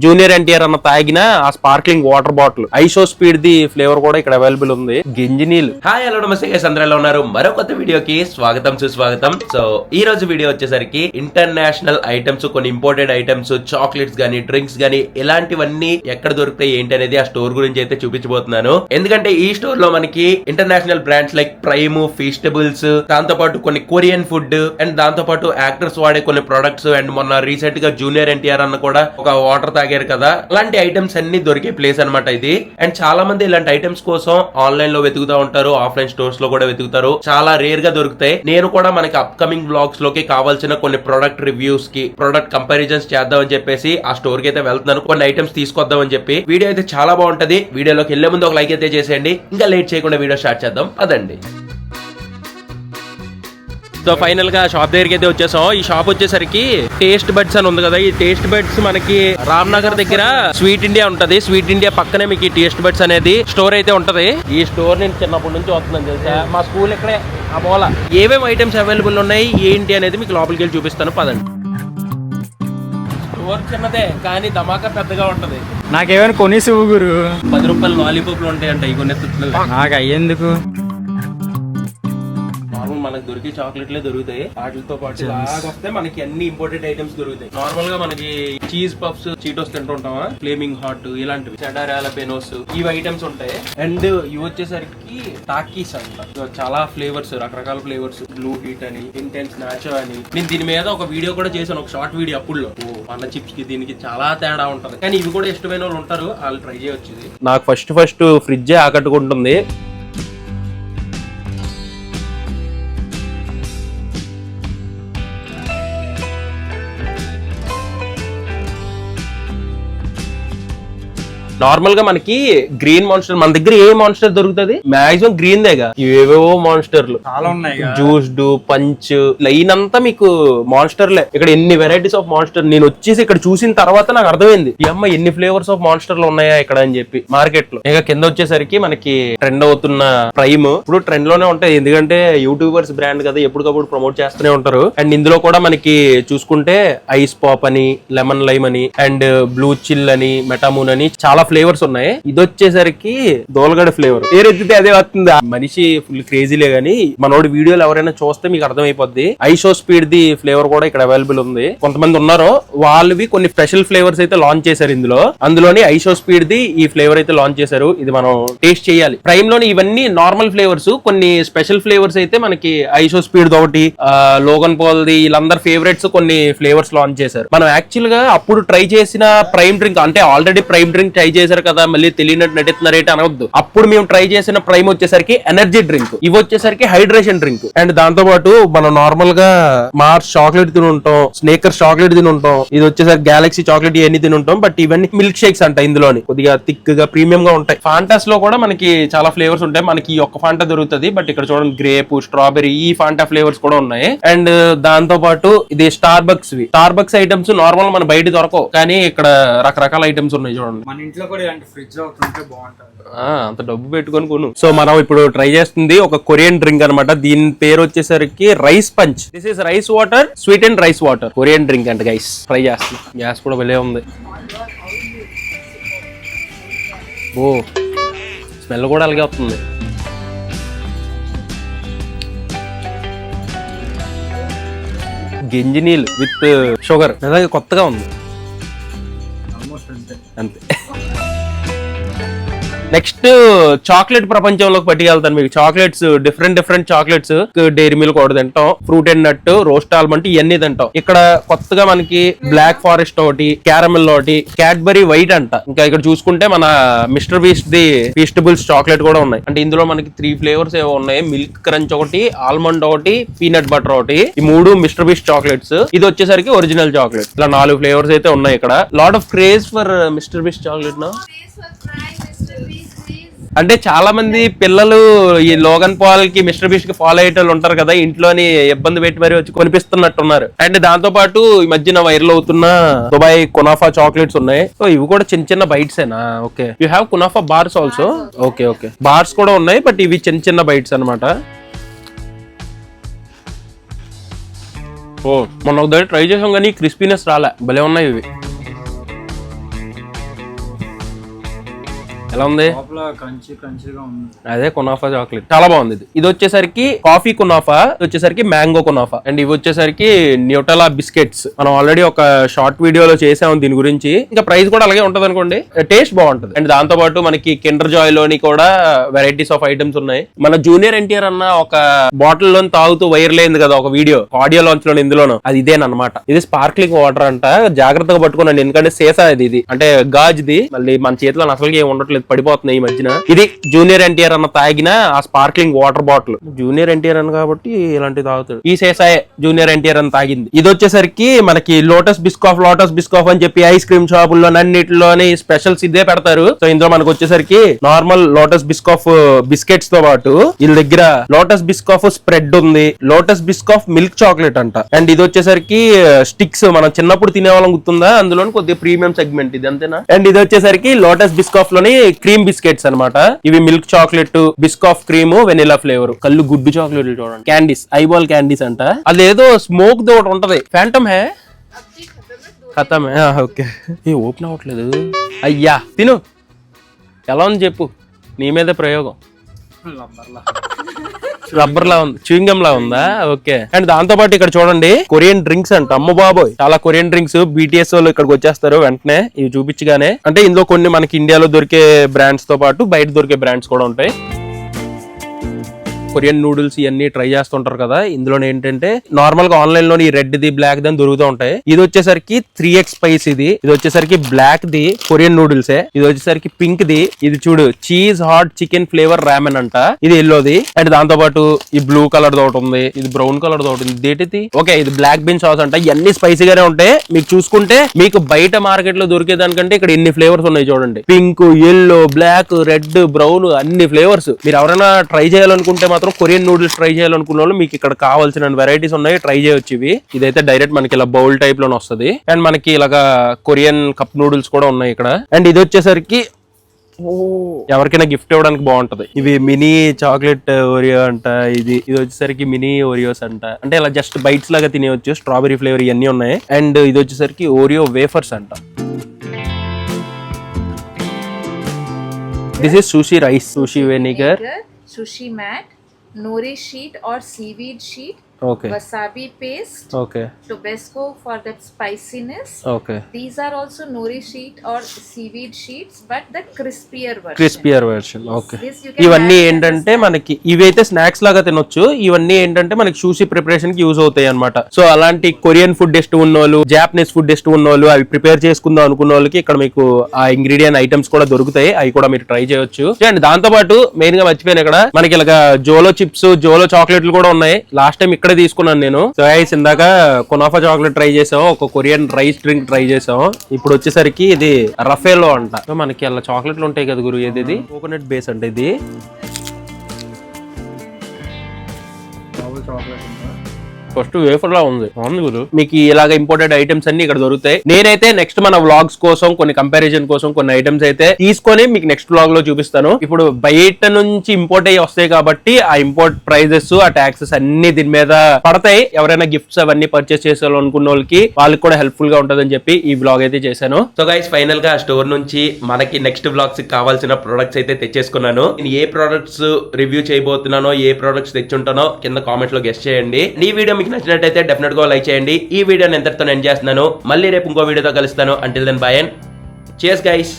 Junior NTR అన్న తాగిన ఆ sparkling water bottle. IShowSpeed the flavour కూడా ఇక్కడ అవైలబుల్ ఉంది. గింజి నీళ్ళు. హాయ్ హలో నమస్తే guys, అందరూ ఉన్నారు? మరో కొత్త వీడియోకి స్వాగతం సుస్వాగతం. సో ఈ రోజు వీడియో వచ్చేసరికి ఇంటర్నేషనల్ ఐటమ్స్ కొన్ని ఇంపార్టెంట్ ఐటమ్స్ చాక్లెట్స్ గానీ డ్రింక్స్ గానీ ఇలాంటివన్నీ ఎక్కడ దొరుకుతాయి ఏంటి అనేది ఆ స్టోర్ గురించి అయితే చూపించబోతున్నాను. ఎందుకంటే ఈ స్టోర్లో మనకి international brands like Prime Feastables దాంతో పాటు కొన్ని కొరియన్ ఫుడ్ అండ్ దాంతో పాటు యాక్టర్స్ వాడే కొన్ని ప్రొడక్ట్స్ అండ్ మొన్న రీసెంట్గా జూనియర్ ఎన్టీఆర్ అన్న కూడా ఒక వాటర్ తాగారు కదా. అలాంటి ఐటమ్స్ అన్ని దొరికే ప్లేస్ అన్నమాట ఇది. అండ్ చాలా మంది ఇలాంటి ఐటమ్స్ కోసం ఆన్లైన్లో వెతుకుతా ఉంటారు ఆఫ్లైన్ స్టోర్స్లో కూడా వెతుకుతారు. చాలా రేర్గా దొరుకుతాయి. నేను కూడా మనకి అప్కమింగ్ బ్లాగ్స్లోకి కావాల్సిన కొన్ని ప్రొడక్ట్ రివ్యూస్కి ప్రొడక్ట్ కంపారిజన్స్ చేద్దామని చెప్పేసి ఆ స్టోర్కి అయితే వెళ్తున్నాను. కొన్ని ఐటమ్స్ తీసుకొద్దామని చెప్పి. వీడియో అయితే చాలా బాగుంటది. వీడియోలోకి వెళ్ళే ముందు ఒక లైక్ అయితే చేసేయండి. ఇంకా లేట్ చేయకుండా వీడియో స్టార్ట్ చేద్దాం. అదండి సో ఫైనల్గా షాప్ దగ్గరికి అయితే వచ్చేసాం. ఈ షాప్ వచ్చేసరికి టేస్ట్ బడ్స్ అని ఉంది కదా ఈ టేస్ట్ బడ్స్ మనకి రామ్ నగర్ దగ్గర స్వీట్ ఇండియా ఉంటది. స్వీట్ ఇండియా పక్కనే మీకు ఈ టేస్ట్ బడ్స్ అనేది స్టోర్ అయితే ఉంటది. ఈ స్టోర్ నేను చిన్నప్పటి నుంచి వస్తున్నాను తెలుసా? మా స్కూల్ ఇక్కడే ఆ మూల ఏమేమి ఐటమ్స్ అవైలబుల్ ఉన్నాయి ఏంటి అనేది మీకు లోపలికి వెళ్ళి చూపిస్తాను. పదండి. స్టోర్ చిన్నదే కానీ ధమాకా పెద్దగా ఉంటది. నాకేమైనా కొనేసి గురు. పది రూపాయలు లాలీపాప్లు ఉంటాయంట ఈ కొన్ని నాకు అయ్యేందుకు మనకి దొరికే చాక్లెట్లే దొరుకుతాయి. వాటితో పాటు వస్తే మనకి అన్ని ఇంపోర్టెడ్ ఐటమ్స్ దొరుకుతాయి. నార్మల్గా మనకి చీజ్ పఫ్స్ చీటోస్ తింటుంటామా? ఫ్లేమింగ్ హాట్ ఇలాంటివి. చెడారాల పెనోస్ ఇవి ఐటమ్స్ ఉంటాయి. అండ్ ఇవి వచ్చేసరికి టాకీస్ అంట. చాలా ఫ్లేవర్స్ రకరకాల ఫ్లేవర్స్ బ్లూ హీట్ అని ఇంటెన్స్ నాచో అని. నేను దీని మీద ఒక వీడియో కూడా చేశాను ఒక షార్ట్ వీడియో అప్పుడులో. అన్న చిప్స్కి దీనికి చాలా తేడా ఉంటది. కానీ ఇవి కూడా ఇష్టమైన వాళ్ళు ఉంటారు. వాళ్ళు ట్రై చేయొచ్చు నాకు ఫస్ట్ ఫస్ట్ ఫ్రిడ్జ్ ఆకట్టుకుంటుంది. నార్మల్గా మనకి గ్రీన్ మాన్స్టర్ మన దగ్గర ఏ మాన్స్టర్ దొరుకుతుంది? మాక్సిమం గ్రీన్ దేగా ఏవేవో మాన్స్టర్లు చాలా ఉన్నాయి జ్యూస్డ్ పంచ్ లైన్ అంతా మీకు మాన్స్టర్లే ఇక్కడ ఎన్ని వెరైటీస్ ఆఫ్ మాన్స్టర్ నేను వచ్చేసి ఇక్కడ చూసిన తర్వాత నాకు అర్థమైంది. ఈ అమ్మ ఎన్ని ఫ్లేవర్స్ ఆఫ్ మాన్స్టర్లు ఉన్నాయా ఇక్కడ అని చెప్పి మార్కెట్లో ఇక కింద వచ్చేసరికి మనకి ట్రెండ్ అవుతున్న ప్రైమ్ ఇప్పుడు ట్రెండ్లోనే ఉంటాయి. ఎందుకంటే యూట్యూబర్స్ బ్రాండ్ కదా ఎప్పటికప్పుడు ప్రమోట్ చేస్తూనే ఉంటారు. అండ్ ఇందులో కూడా మనకి చూసుకుంటే ఐస్ పాప్ అని లెమన్ లైమ్ అని అండ్ బ్లూ చిల్ అని మెటామూన్ అని చాలా ఫ్లేవర్స్ ఉన్నాయి. ఇది వచ్చేసరికి దోలగడ ఫ్లేవర్ పేరెత్తితే అదే వస్తుంది? ఆ మనిషి ఫుల్ క్రేజీలే గానీ మనోడి వీడియోలు ఎవరైనా చూస్తే మీకు అర్థమైపోద్ది. ఐషో స్పీడ్ ది ఫ్లేవర్ కూడా ఇక్కడ అవైలబుల్ ఉంది. కొంతమంది ఉన్నారు వాళ్ళవి కొన్ని స్పెషల్ ఫ్లేవర్స్ అయితే లాంచ్ చేశారు ఇందులో. అందులోని ఐషో స్పీడ్ ది ఈ ఫ్లేవర్ అయితే లాంచ్ చేశారు. ఇది మనం టేస్ట్ చేయాలి. ప్రైమ్లోని ఇవన్నీ నార్మల్ ఫ్లేవర్స్ కొన్ని స్పెషల్ ఫ్లేవర్స్ అయితే మనకి ఐషో స్పీడ్ ఒకటి లోగన్ పాల్ ది వీళ్ళందరి ఫేవరెట్స్ కొన్ని ఫ్లేవర్స్ లాంచ్ చేశారు. మనం యాక్చువల్గా అప్పుడు ట్రై చేసిన ప్రైమ్ డ్రింక్ అంటే ఆల్రెడీ ప్రైమ్ డ్రింక్ ట్రై చేశారు కదా మళ్ళీ తెలియనట్టు నటిస్తున్నారేటి అనవద్దు. అప్పుడు మేము ట్రై చేసిన ప్రైమ్ వచ్చేసరికి ఎనర్జీ డ్రింక్ ఇవి వచ్చేసరికి హైడ్రేషన్ డ్రింక్ అండ్ దాంతో పాటు మనం నార్మల్గా మార్స్ చాక్లెట్ తిని ఉంటాం స్నేకర్ చాక్లెట్ తిని ఉంటాం ఇది వచ్చేసరికి గెలాక్సీ చాక్లెట్ ఇవన్నీ తిని ఉంటాం బట్ ఇవన్నీ మిల్క్ షేక్స్ అంట ఇందులోని. కొద్దిగా థిక్గా ప్రీమియం గా ఉంటాయి. ఫాంటాస్లో కూడా మనకి చాలా ఫ్లేవర్స్ ఉంటాయి. మనకి ఈ ఒక్క ఫాంటా దొరుకుతుంది బట్ ఇక్కడ చూడండి గ్రేప్ స్ట్రాబెరీ ఈ ఫాంటా ఫ్లేవర్స్ కూడా ఉన్నాయి. అండ్ దాంతో పాటు ఇది Starbucks Starbucks items normal మన బయట దొరకవు కానీ ఇక్కడ రకరకాల ఐటమ్స్ ఉన్నాయి చూడండి. మన ఇంట్లో కూడా ఇలాంటి ఫ్రిడ్జ్ బాగుంటుంది. అంత డబ్బు పెట్టుకొని కొను. సో మనం ఇప్పుడు ట్రై చేస్తుంది ఒక కొరియన్ డ్రింక్ అనమాట దీని పేరు వచ్చేసరికి rice punch. This is rice water sweet and rice water Korean drink అంట గైస్ ట్రై చేస్తుంది. గ్యాస్ కూడా భలే ఉంది. ఓ స్మెల్ కూడా అలాగే వస్తుంది. గింజి నీళ్ళు విత్ షుగర్. అలాగే కొత్తగా ఉంది. ఆల్మోస్ట్ అంతే అంతే నెక్స్ట్ చాక్లెట్ ప్రపంచంలోకి పట్టుకెళ్తాను మీకు. Chocolates different different chocolates Dairy Milk ఒకటి తింటాం. Fruit and nut roast almond ఇవన్నీ తింటాం. ఇక్కడ కొత్తగా మనకి బ్లాక్ ఫారెస్ట్ ఒకటి క్యారమిల్ ఒకటి క్యాడ్బరీ వైట్ అంట. ఇంకా ఇక్కడ చూసుకుంటే మన mister beast the Feastables chocolate కూడా ఉన్నాయి. అంటే ఇందులో మనకి త్రీ ఫ్లేవర్స్ ఏవో ఉన్నాయి. మిల్క్ క్రంచ్ ఒకటి ఆల్మండ్ ఒకటి పీనట్ బటర్ ఒకటి. ఈ మూడు మిస్టర్ బీస్ట్ చాక్లెట్స్ ఇది వచ్చేసరికి ఒరిజినల్ చాక్లెట్ ఇలా నాలుగు ఫ్లేవర్స్ అయితే ఉన్నాయి ఇక్కడ. Lot of craze for MrBeast chocolate నా అంటే చాలా మంది పిల్లలు ఈ లోగన్ పాల్కి మిస్టర్ బీస్ట్కి ఫాలో అయ్యేటోళ్ళు ఉంటారు కదా ఇంట్లోని ఇబ్బంది పెట్టి మరి వచ్చి కొనిపిస్తున్నట్టున్నారు. అండ్ దాంతో పాటు ఈ మధ్యన వైరల్ అవుతున్న దుబాయ్ కునాఫా చాక్లెట్స్ ఉన్నాయి. సో ఇవి కూడా చిన్న చిన్న బైట్స్ ఏనా okay. You have kunafa bars also okay okay. Bars కూడా ఉన్నాయి బట్ ఇవి చిన్న చిన్న బైట్స్ అన్నమాట. ఓ మొన్న ఒకదాన్ని ట్రై చేసాం కానీ క్రిస్పీనెస్ రాలే. భలే ఉన్నాయి ఇవి. ఎలా ఉంది? అదే కునాఫా చాక్లెట్. చాలా బాగుంది ఇది. ఇది వచ్చేసరికి కాఫీ కునాఫా ఇది వచ్చేసరికి మ్యాంగో కునాఫా. అండ్ ఇవి వచ్చేసరికి న్యూటలా బిస్కెట్స్ మనం ఆల్రెడీ ఒక షార్ట్ వీడియోలో చేసాం దీని గురించి. ఇంకా ప్రైస్ కూడా అలాగే ఉంటది అనుకోండి. టేస్ట్ బాగుంటది. అండ్ దాంతో పాటు మనకి కిండర్ జాయ్లోని కూడా వెరైటీస్ ఆఫ్ ఐటమ్స్ ఉన్నాయి. మన జూనియర్ ఎన్టీఆర్ అన్న ఒక బాటిల్లోని తాగుతూ వైర్ లేంది కదా ఒక వీడియో ఆడియో లాంచ్లో ఇందులోను. అది ఇదేనమాట ఇది స్పార్క్లింగ్ వాటర్ అంట. జాగ్రత్తగా పట్టుకున్నాను ఎందుకంటే సేసా ఇది ఇది. అంటే గాజ్ది. మళ్ళీ మన చేతిలో అసలు ఏం ఉండట్లేదు. పడిపోతున్నాయి ఈ మధ్యన. ఇది జూనియర్ ఎన్టీఆర్ అన్న తాగిన ఆ sparkling water bottle. Junior NTR అన్న కాబట్టి ఇలాంటివి తాగుతాడు. ఈ సేసాయే జూనియర్ ఎన్టీఆర్ అని తాగింది. ఇది వచ్చేసరికి మనకి లోటస్ బిస్కాఫ్ లోటస్ బిస్కాఫ్ అని చెప్పి ఐస్ క్రీమ్ షాపుల్లో అన్నిటిలోని స్పెషల్స్ ఇదే పెడతారు. సో ఇందులో మనకు వచ్చేసరికి నార్మల్ లోటస్ బిస్కాఫ్ బిస్కెట్స్తో పాటు వీళ్ళ దగ్గర లోటస్ బిస్కాఫ్ స్ప్రెడ్ ఉంది. లోటస్ బిస్కాఫ్ మిల్క్ చాక్లెట్ అంట. అండ్ ఇది వచ్చేసరికి స్టిక్స్ మనం చిన్నప్పుడు తినేవాళ్ళం గుర్తుందా? అందులో కొద్దిగా ప్రీమియం సెగ్మెంట్ ఇది అంతేనా? అండ్ ఇది వచ్చేసరికి లోటస్ బిస్కాఫ్లోని క్రీమ్ బిస్కెట్స్ అన్నమాట. ఇవి milk chocolate Biscoff cream vanilla flavour. కళ్ళు గుడ్డు చాక్లెట్ చూడండి. క్యాండీస్ ఐబాల్ క్యాండీస్ అంట. అదేదో స్మోక్ ది ఒకటి ఉంటది. ఫ్యాంటమ్ హే? ఖతమే ఓకే. ఏ ఓపెన్ అవ్వట్లేదు. అయ్యా తిను. ఎలా ఉంది చెప్పు. నీ మీదే ప్రయోగం. రబ్బర్ లా ఉంది చూయింగం లా ఉందా? ఓకే. అండ్ దాంతో పాటు ఇక్కడ చూడండి కొరియన్ డ్రింక్స్ అంట. అమ్మ బాబోయ్. చాలా కొరియన్ డ్రింక్స్ బీటీఎస్ వాళ్ళు ఇక్కడికి వచ్చేస్తారు వెంటనే. ఇవి చూపించగానే. అంటే ఇందులో కొన్ని మనకి ఇండియాలో దొరికే బ్రాండ్స్తో పాటు బయట దొరికే బ్రాండ్స్ కూడా ఉంటాయి. కొరియన్ నూడిల్స్ ఇవన్నీ ట్రై చేస్తుంటారు కదా. ఇందులో ఏంటంటే నార్మల్గా ఆన్లైన్లో ఈ రెడ్ ది బ్లాక్ దని దొరుకుతూ ఉంటాయి. ఇది వచ్చేసరికి త్రీ ఎక్స్ స్పైస్ ఇది. ఇది వచ్చేసరికి బ్లాక్ ది కొరియన్ నూడిల్స్. ఇది వచ్చేసరికి పింక్ ది ఇది చూడు cheese hot chicken flavour ramen అంట. ఇది ఎల్లోది. అండ్ దాంతో పాటు ఈ బ్లూ కలర్ ఒకటి ఉంది. ఇది బ్రౌన్ కలర్ ఒకటి ఉంది. దేటిది ఓకే ఇది బ్లాక్ బీన్ సాస్ అంట. ఇవన్నీ స్పైసీగానే ఉంటాయి. మీకు చూసుకుంటే మీకు బయట మార్కెట్లో దొరికే దానికంటే ఇక్కడ ఎన్ని ఫ్లేవర్స్ ఉన్నాయి చూడండి. Pink yellow black red brown అన్ని ఫ్లేవర్స్ మీరు ఎవరైనా ట్రై చేయాలనుకుంటే మాత్రం కొరియన్ నూడిల్స్ ట్రై చేయాలనుకున్న వాళ్ళు మీకు ఇక్కడ కావాల్సిన వెరైటీస్ ఉన్నాయి ట్రై చేయొచ్చు ఇవి. ఇదైతే డైరెక్ట్ మనకి ఇలా బౌల్ టైప్లోనే వస్తది. అండ్ మనకి ఇలాగా కొరియన్ కప్ నూడిల్స్ కూడా ఉన్నాయి ఇక్కడ. అండ్ ఇది వచ్చేసరికి ఎవరికైనా గిఫ్ట్ ఇవ్వడానికి బాగుంటది. ఇవి మినీ చాక్లెట్ ఓరియో అంట ఇది ఇది వచ్చేసరికి మినీ ఓరియోస్ అంట. అంటే ఇలా జస్ట్ బైట్స్ లాగా తినేయచ్చు స్ట్రాబెరీ ఫ్లేవర్ ఇవన్నీ ఉన్నాయి. అండ్ ఇది వచ్చేసరికి ఓరియో వేఫర్స్ అంట. This is sushi rice sushi vinegar sushi mat, nori sheet और seaweed sheet okay wasabi paste, okay Tabasco for that spiciness. Okay These are also nori sheet or seaweed sheets, but the crispier version. Crispier version okay This you can ఇవన్నీ ఏంటంటే మనకి ఇవి అయితే snacks లాగా తినొచ్చు. ఇవన్నీ ఏంటంటే మనకి సూషి ప్రిపరేషన్కి యూజ్ అవుతాయి అనమాట సో అలాంటి కొరియన్ ఫుడ్ ఇష్టం ఉన్న వాళ్ళు జాపనీస్ ఫుడ్ ఇష్టం ఉన్న వాళ్ళు అవి ప్రిపేర్ చేసుకుందాం అనుకున్న వాళ్ళకి ఇక్కడ మీకు ఆ ఇంగ్రీడియంట్ ఐటమ్స్ కూడా దొరుకుతాయి. అవి కూడా మీరు ట్రై చేయొచ్చు. అండ్ దాంతో పాటు మెయిన్గా మర్చిపోయాను ఇక్కడ. మనకి ఇలాగా జోలో చిప్స్ జోలో చాక్లెట్లు కూడా ఉన్నాయి. లాస్ట్ టైం ఇక్కడే తీసుకున్నాను నేను. సో ఐస్ ఇందాక కొనాఫా చాక్లెట్ ట్రై చేసాం ఒక కొరియన్ రైస్ డ్రింక్ ట్రై చేసాం ఇప్పుడు వచ్చేసరికి ఇది రఫేలో అంట. సో మనకి అలా చాక్లెట్లు ఉంటాయి కదా గురు ఏది ఇది కోకోనట్ బేస్ అంటే ఇది. చాక్లెట్ ఫస్ట్ వేఫర్ లా ఉంది. బాగుంది గురు. మీకు ఇలాగ ఇంపోర్టెడ్ ఐటమ్స్ అన్ని ఇక్కడ దొరుకుతాయి. నేనైతే నెక్స్ట్ మన వ్లాగ్స్ కోసం కొన్ని కంపారిజన్ కోసం కొన్ని ఐటమ్స్ అయితే తీసుకొని మీకు నెక్స్ట్ వ్లాగ్లో చూపిస్తాను. ఇప్పుడు బయట నుంచి ఇంపోర్ట్ అయ్యి వస్తాయి కాబట్టి ఆ ఇంపోర్ట్ ప్రైజెస్ ఆ ట్యాక్సెస్ అన్ని దీని మీద పడతాయి. ఎవరైనా గిఫ్ట్స్ అవన్నీ పర్చేస్ చేసేయాలనుకున్న వాళ్ళకి వాళ్ళకి కూడా హెల్ప్ఫుల్గా ఉంటుందని చెప్పి ఈ బ్లాగ్ అయితే చేశాను. సో గైస్ ఫైనల్గా స్టోర్ నుంచి మనకి నెక్స్ట్ బ్లాగ్స్ కావాల్సిన ప్రొడక్ట్స్ అయితే తెచ్చేసుకున్నాను. నేను ఏ ప్రొడక్ట్స్ రివ్యూ చేయబోతున్నానో ఏ ప్రొడక్ట్స్ తెచ్చుంటానో కింద కామెంట్లో గెస్ట్ చేయండి. ఈ వీడియో మీకు నచ్చినట్టయితే డెఫినెట్గా లైక్ చేయండి. ఈ వీడియోని ఎంతటితో ఎండ్ చేస్తున్నాను. మళ్ళీ రేపు ఇంకో వీడియోతో కలుస్తాను. అంటిల్ దెన్ బాయ్ అండ్ చేస్ గైస్